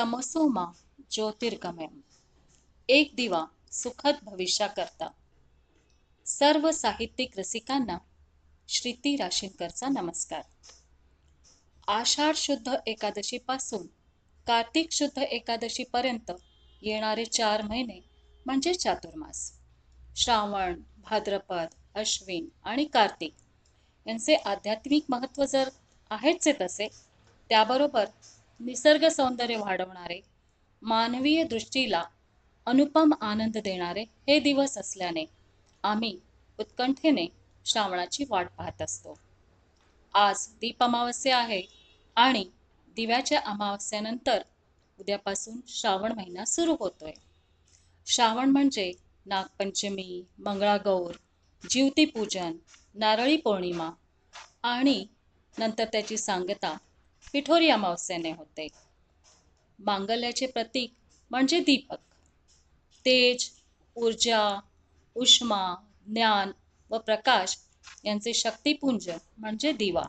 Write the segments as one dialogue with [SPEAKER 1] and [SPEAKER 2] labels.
[SPEAKER 1] तमसोमा ज्योतिर्गमयम एक दिवा सुखद भविष्याकरता सर्व साहित्यिक रसिकांना श्रीती राशींकरचा नमस्कार. आषाढ शुद्ध एकादशीपासून कार्तिक शुद्ध एकादशीपर्यंत येणारे चार महिने म्हणजे चातुर्मास श्रावण भाद्रपद अश्विन आणि कार्तिक यांचे आध्यात्मिक महत्त्व जर आहेच तसे त्याबरोबर निसर्ग सौंदर्य वाढवणारे मानवीय दृष्टीला अनुपम आनंद देणारे हे दिवस असल्याने आम्ही उत्कंठेने श्रावणाची वाट पाहत असतो. आज दीप अमावस्या आहे आणि दिव्याच्या अमावस्यानंतर उद्यापासून श्रावण महिना सुरू होतोय. श्रावण म्हणजे नागपंचमी मंगळागौर जीवतीपूजन नारळी पौर्णिमा आणि नंतर त्याची सांगता पिठोरी अमावस्याने होते. मांगल्याचे प्रतीक म्हणजे दीपक. तेज ऊर्जा उष्मा ज्ञान व प्रकाश यांचे शक्तिपुंज म्हणजे दिवा.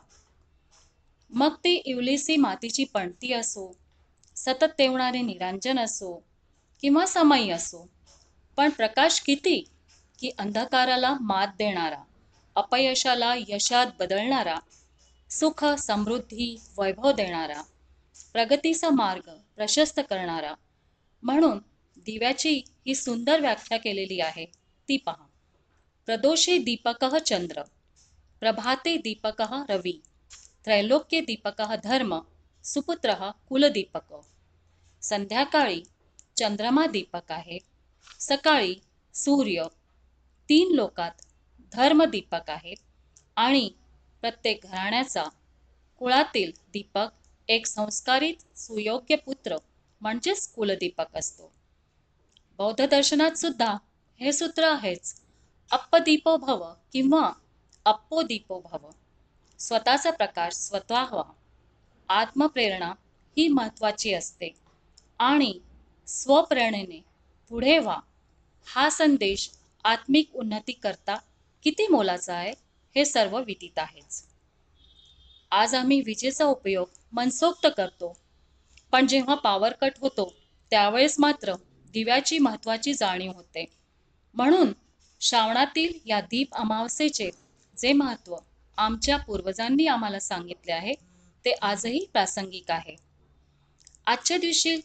[SPEAKER 1] मग ती इवलिसी मातीची पणती असो सतत तेवणारे निरांजन असो किंवा समयी असो पण प्रकाश किती की अंधकाराला मात देणारा अपयशाला यशात बदलणारा सुख समृद्धी वैभव देणारा प्रगतीचा मार्ग प्रशस्त करणारा. म्हणून दिव्याची ही सुंदर व्याख्या केलेली आहे ती पहा. प्रदोषे दीपक चंद्र प्रभाते दीपक रवी त्रैलोक्य दीपक धर्म सुपुत्र कुलदीपक. संध्याकाळी चंद्रमा दीपक आहे सकाळी सूर्य तीन लोकात धर्मदीपक आहे आणि प्रत्येक घराण्याचा कुळातील दीपक एक संस्कारित सुयोग्य पुत्र म्हणजेच कुलदीपक असतो. बौद्ध दर्शनात सुद्धा हे सूत्र आहेच अप्पदीपो भव किंवा अप्पोदीपो भव स्वतःचा प्रकाश स्वतः व्हा आत्मप्रेरणा ही महत्त्वाची असते. आणि स्वप्रेरणेने पुढे व्हा. हा संदेश आत्मिक उन्नती करता किती मोलाचा आहे? हे सर्व विदित आहेच. आज आम्ही विजेचा उपयोग मनसोक्त करतो. पण जेव्हा पॉवर कट होतो त्यावेळेस मात्र दिव्याची महत्वाची जाणीव होते. म्हणून श्रावणातील या दीप अमावस्येचे जे महत्त्व आमच्या पूर्वजांनी आम्हाला सांगितले आहे ते आजही प्रासंगिक आहे. आजच्या दिवशी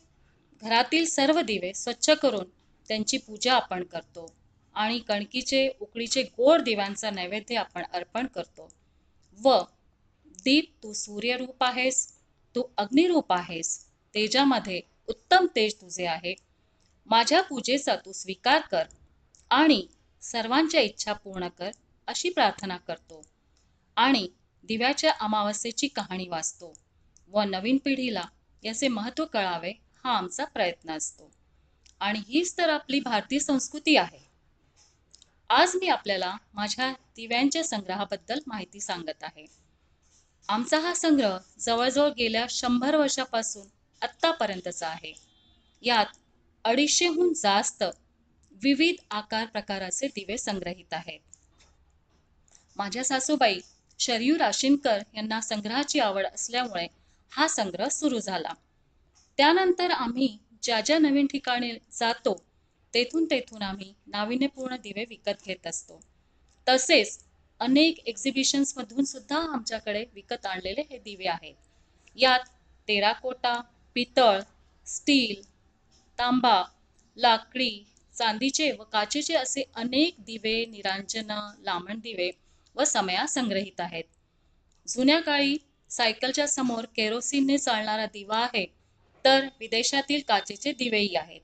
[SPEAKER 1] घरातील सर्व दिवे स्वच्छ करून त्यांची पूजा आपण करतो. आणि कणकीचे उकळीचे गोड दिव्यांचा नैवेद्य आपण अर्पण करतो. व दीप तू सूर्यरूप आहेस तू अग्निरूप आहेस तेजामध्ये उत्तम तेज तुझे आहे. माझ्या पूजेचा तू स्वीकार कर आणि सर्वांच्या इच्छा पूर्ण कर अशी प्रार्थना करतो. आणि दिव्याच्या अमावस्येची कहाणी वाचतो. व नवीन पिढीला याचे महत्त्व कळावे हा आमचा प्रयत्न असतो. आणि हीच तर आपली भारतीय संस्कृती आहे. आज मी आपल्याला माझ्या दिव्यांच्या संग्रहाबद्दल माहिती सांगत आहे. आमचा हा संग्रह जवळजवळ गेल्या शंभर वर्षापासून आत्तापर्यंतचा आहे. यात अडीचशेहून जास्त विविध आकार प्रकाराचे दिवे संग्रहित आहेत. माझ्या सासूबाई शरयू राशीनकर यांना संग्रहाची आवड असल्यामुळे हा संग्रह सुरू झाला. त्यानंतर आम्ही ज्या ज्या नवीन ठिकाणी जातो तेथून तेथून आम्ही नाविन्यपूर्ण दिवे विकत घेत असतो. तसेच अनेक एक्झिबिशन्समधून सुद्धा आमच्याकडे विकत आणलेले हे दिवे आहेत. यात तेराकोटा पितळ स्टील तांबा लाकडी चांदीचे व काचेचे असे अनेक दिवे निरांजन लांबण दिवे व समया संग्रहित आहेत. जुन्या काळी सायकलच्या समोर केरोसिनने चालणारा दिवा आहे तर विदेशातील काचेचे दिवेही आहेत.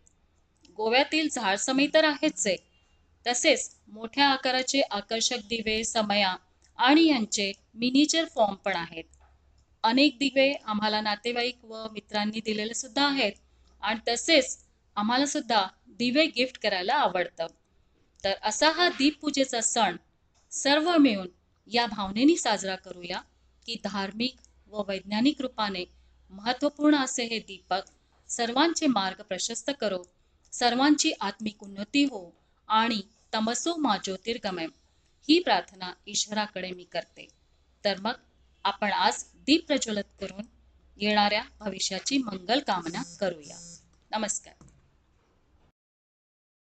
[SPEAKER 1] गोव्यातील झाड समई तर आहेच आहे. तसेच मोठ्या आकाराचे आकर्षक दिवे समया आणि यांचे मिनीचर फॉर्म पण आहेत. अनेक दिवे आम्हाला नातेवाईक व मित्रांनी दिलेले सुद्धा आहेत आणि तसेच आम्हाला सुद्धा दिवे गिफ्ट करायला आवडतं. तर असा हा दीपपूजेचा सण सर्व मिळून या भावनेनी साजरा करूया की धार्मिक व वैज्ञानिक रूपाने महत्त्वपूर्ण असे हे दीपक सर्वांचे मार्ग प्रशस्त करो सर्वांची आत्मिक उन्नती हो आणि तमसो मा ज्योतिर्गमय ही प्रार्थना ईश्वराकडे मी करते. तर मग आपण आज दीप प्रज्वलित करून येणाऱ्या भविष्याची मंगल कामना करूया. नमस्कार.